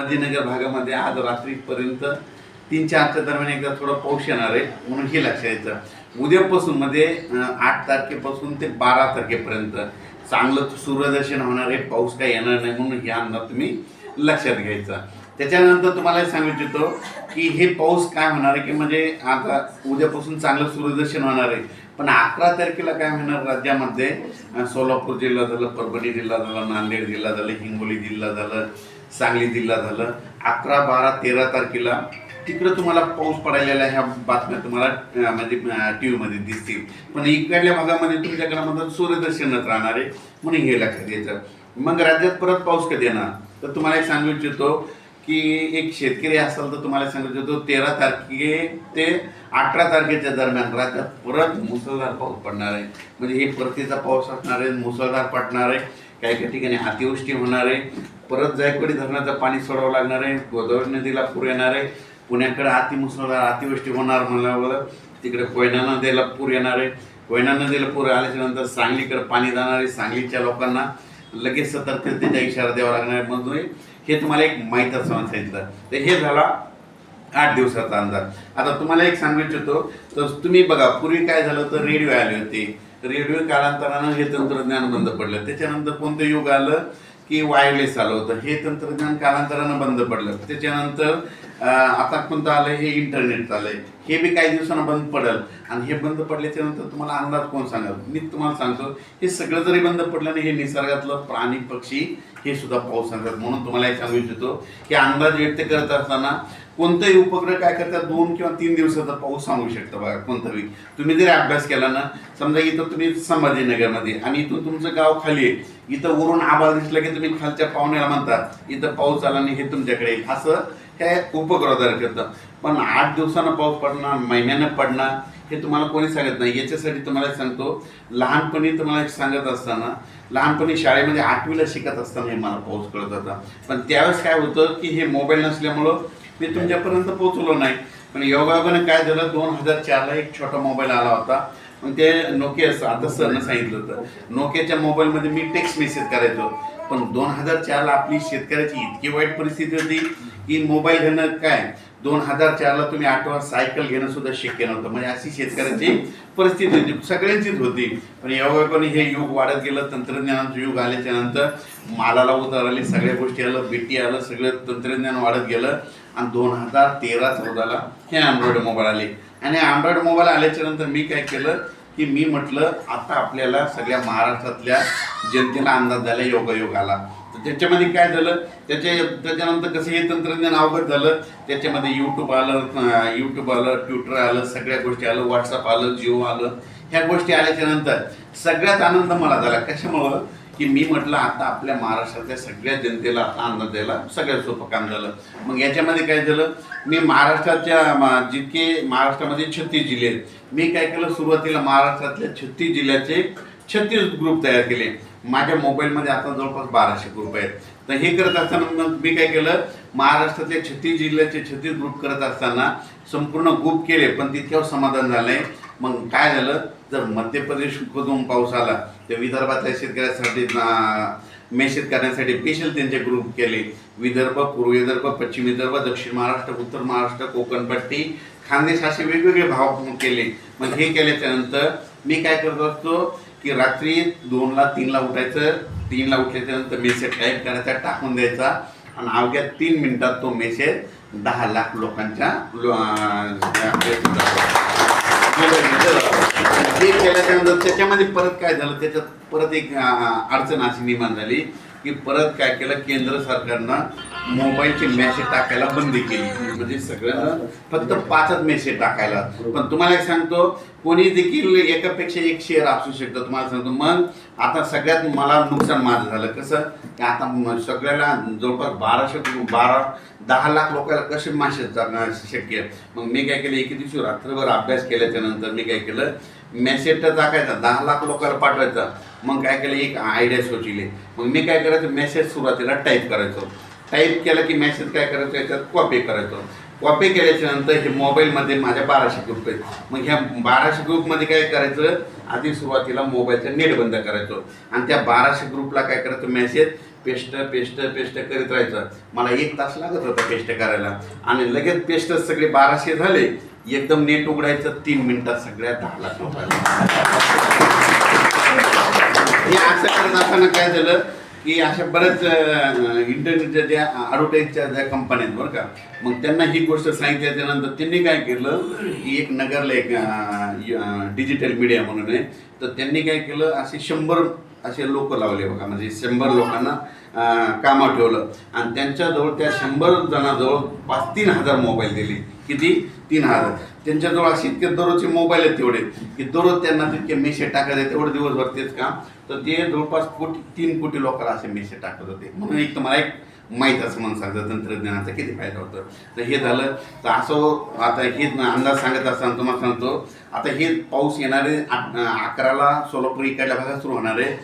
गांधीनगर भागामध्ये आज रात्रीपर्यंत तीन चारच्या दरम्यान एकदा थोडा पाऊस येणार आहे म्हणून हे लक्षात यायचं. उद्यापासून म्हणजे, मध्ये आठ तारखेपासून ते बारा तारखेपर्यंत चांगलं सूर्यदर्शन होणार आहे पाऊस काही येणार नाही म्हणून हे अंदाज तुम्ही लक्षात घ्यायचा. त्याच्यानंतर तुम्हाला सांगू इच्छितो की हे पाऊस काय होणार आहे की म्हणजे आता उद्यापासून चांगलं सूर्यदर्शन होणार आहे. पण अकरा तारखेला काय होणार राज्यामध्ये? सोलापूर जिल्हा झालं परभणी जिल्हा झाला नांदेड जिल्हा झालं हिंगोली जिल्हा झालं सांगली जिल्हा झालं. अकरा बारा तेरा तारखेला तिकडं तुम्हाला पाऊस पडायला ह्या बातम्या तुम्हाला म्हणजे टी व्हीमध्ये दिसतील. पण इकडल्या भागामध्ये तुमच्याकडे मधून सूर्यदर्शनच राहणार आहे म्हणून हे लक्षात घ्यायचं. मग राज्यात परत पाऊस कधी येणार? तर तुम्हाला एक सांगू इच्छितो की एक शेतकरी असाल तर तुम्हाला सांगू इच्छितो तेरा तारखे ते अठरा तारखेच्या दरम्यान राज्यात परत मुसळधार पाऊस पडणार आहे. म्हणजे हे परतीचा पाऊस असणार आहे मुसळधार पडणार आहे. काही काही ठिकाणी अतिवृष्टी होणार आहे. परत जायकवाडी धरणाचं पाणी सोडावं लागणार आहे. गोदावरी नदीला पूर येणार आहे. पुण्याकडे अतिमुसळधार अतिवृष्टी होणार म्हणल्यावर तिकडे कोयना नदीला पूर येणार आहे. कोयना नदीला पूर आल्याच्यानंतर सांगलीकडे पाणी जाणार आहे. सांगलीच्या लोकांना लगेच सतर्कतेचा इशारा द्यावा लागणार आहे. म्हणून हे तुम्हाला एक माहीत असं सांगितलं तर हे झाला आठ दिवसाचा अंदाज. आता तुम्हाला एक सांगू इच्छितो. तर तुम्ही बघा पूर्वी काय झालं तर रेडिओ आले होते. रेडिओ कालांतरानं हे तंत्रज्ञान बंद पडलं. त्याच्यानंतर कोणतं युग आलं? की वायरलेस आलं होतं. हे तंत्रज्ञान कालांतरानं बंद पडलं. त्याच्यानंतर आता कोणतं आलं हे इंटरनेट आलंय. हे बी काही दिवसांना बंद पडेल. आणि हे बंद पडल्याच्या नंतर तुम्हाला अंदाज कोण सांगाल? मी तुम्हाला सांगतो हे सगळं जरी बंद पडलं नाही हे निसर्गातलं प्राणी पक्षी हे सुद्धा पाऊस सांगतात म्हणून तुम्हाला हे सांगू इच्छितो की अंदाज व्यक्त करत असताना कोणताही उपग्रह काय करतात दोन किंवा तीन दिवसाचा पाऊस सांगू शकतं बघा कोणताही तुम्ही जरी अभ्यास केला ना समजा इथं तुम्ही संभाजीनगरमध्ये आणि इथून तुमचं गाव खाली आहे इथं वरून आभाळ दिसलं की तुम्ही खालच्या पाहुण्याला म्हणतात इथं पाऊस आला नाही हे तुमच्याकडे असं हे उपग्रहदार करतं पण आठ दिवसानं पाऊस पडणार महिन्यानं पडणार हे तुम्हाला कोणी सांगत नाही. याच्यासाठी तुम्हाला एक सांगतो लहानपणी तुम्हाला एक सांगत असताना लहानपणी शाळेमध्ये आठवीला शिकत असताना हे मला पाऊस कळत होता. पण त्यावेळेस काय होतं की हे मोबाईल नसल्यामुळं मी तुमच्यापर्यंत पोहोचलो नाही. पण योगायोगाने काय झालं दोन हजार चारला एक छोटा मोबाईल आला होता. मग ते नोकिया आता सरनं सांगितलं होतं. नोकियाच्या मोबाईलमध्ये मी टेक्स्ट मेसेज करायचो. पण दोन हजार चारला आपली शेतकऱ्याची इतकी वाईट परिस्थिती होती की मोबाईल घेणं काय? दोन हजार चारला तुम्ही आठवा सायकल घेणं सुद्धा शक्य नव्हतं. म्हणजे अशी शेतकऱ्याची परिस्थिती होती. सगळ्यांचीच होती. पण योगायोगाने हे युग वाढत गेलं तंत्रज्ञानाचं युग आल्याच्यानंतर मालाला उतार आली सगळ्या गोष्टी आलं बेटी आलं सगळं तंत्रज्ञान वाढत गेलं. आणि दोन हजार तेरा चौदाला हे अँड्रॉइड मोबाईल आले. आणि अँड्रॉइड मोबाईल आल्याच्यानंतर मी काय केलं की मी म्हटलं आता आपल्याला सगळ्या महाराष्ट्रातल्या जनतेला अंदाज झाला योगायोग आला. तर त्याच्यामध्ये काय झालं? त्याच्या त्याच्यानंतर कसं हे तंत्रज्ञान अवगत झालं? त्याच्यामध्ये यूट्यूब आलं यूट्यूब आलं ट्विटर आलं सगळ्या गोष्टी आलं व्हॉट्सअप आलं जिओ आलं. ह्या गोष्टी आल्याच्यानंतर सगळ्यात आनंद मला झाला. कशामुळं? की मी म्हटलं आता आपल्या महाराष्ट्रातल्या सगळ्या जनतेला आता अन्न द्यायला सगळ्यात सोपं काम झालं. मग याच्यामध्ये काय झालं? मी महाराष्ट्राच्या जितके महाराष्ट्रामध्ये छत्तीस जिल्हे आहेत मी काय केलं? सुरुवातीला महाराष्ट्रातल्या छत्तीस जिल्ह्याचे छत्तीस ग्रुप तयार केले. माझ्या मोबाईलमध्ये आता जवळपास बाराशे ग्रुप आहेत. तर हे करत असताना मग मी काय केलं? महाराष्ट्रातल्या छत्तीस जिल्ह्याचे छत्तीस ग्रुप करत असताना संपूर्ण ग्रुप केले पण तितक्यावर समाधान झालंय मग काय झालं? जर मध्य प्रदेश मधून पाऊस आला ते विदर्भातल्या शेतकऱ्यासाठी मेसेज करण्यासाठी स्पेशल त्यांचे ग्रुप केले. विदर्भ पूर्व विदर्भ पश्चिम विदर्भ दक्षिण महाराष्ट्र उत्तर महाराष्ट्र कोकणपट्टी खानदेश असे वेगवेगळे भाव केले. मग हे केल्याच्यानंतर मी काय करत असतो की रात्री दोनला तीनला उठायचं. तीनला उठल्याच्या नंतर मेसेज टाईप करायचा टाकून द्यायचा. आणि अवघ्या तीन मिनिटात तो मेसेज दहा लाख लोकांच्या हे त्याच्यामध्ये परत काय झालं त्याच्यात परत एक अडचण अशी निर्माण झाली की परत काय केलं केंद्र सरकारनं मोबाईलचे मेसेज टाकायला बंदी केली. म्हणजे सगळ्यांना फक्त पाचच मेसेज टाकायला. पण तुम्हाला एक सांगतो कोणी देखील एकापेक्षा एक शेअर असू शकतं. तुम्हाला सांगतो मग आता सगळ्यात मला नुकसान माझं झालं. कसं? की आता सगळ्याला जवळपास बाराशे बारा दहा लाख लोकांना कसे मेसेज जाणं शक्य? आहे मग मी काय केलं एके दिवशी रात्रभर अभ्यास केल्याच्यानंतर मी काय केलं मेसेज तर टाकायचा दहा लाख लोकांना पाठवायचा. मग काय केलं एक आयडिया सोचिले मग मी काय करायचं मेसेज सुरुवातीला टाईप करायचो. टाईप केलं की मेसेज काय करायचं याच्यात कॉपी करायचो. कॉपी केल्याच्यानंतर हे मोबाईलमध्ये माझ्या बाराशे ग्रुप आहेत. मग ह्या बाराशे ग्रुपमध्ये काय करायचं? आधी सुरुवातीला मोबाईलचं नेट बंद करायचो. आणि त्या बाराशे ग्रुपला काय करायचं? मेसेज पेस्ट पेस्ट पेस्ट करीत राहायचं. मला एक तास लागत होता पेस्ट करायला. आणि लगेच पेस्ट सगळे बाराशे झाले. एकदम नेट उघडायचं. तीन मिनिटात सगळ्या दहा लाख हे असं करत असताना काय झालं? की अशा बऱ्याच इंटरनेटच्या ज्या ॲडव्हर्टाईजच्या ज्या कंपन्या आहेत बरं का. मग त्यांना ही गोष्ट सांगितल्याच्या नंतर त्यांनी काय केलं की एक नगरला एक डिजिटल मीडिया म्हणून आहे. तर त्यांनी काय केलं असे शंभर असे लोक लावले बघा. म्हणजे शंभर लोकांना अं, कामावर ठेवलं. आणि त्यांच्याजवळ त्या शंभर जणाजवळ पाच तीन हजार मोबाईल दिले. किती? तीन हजार त्यांच्याजवळ असे इतके दररोजचे मोबाईल आहेत तेवढे की दररोज त्यांना तितके मेसेज टाकायचे तेवढे दिवसभर तेच काम. तर ते जवळपास कोटी तीन कोटी लोकांना असे मेसेज टाकत होते. म्हणून एक तुम्हाला एक माहीत असं म्हणून सांगतं तंत्रज्ञानाचा किती फायदा होतो. तर हे झालं. तर असं आता हे अंदाज सांगत असताना तुम्हाला सांगतो. आता हे पाऊस येणारे अकराला सोलापूर इकडल्या भागात सुरू होणार आहे.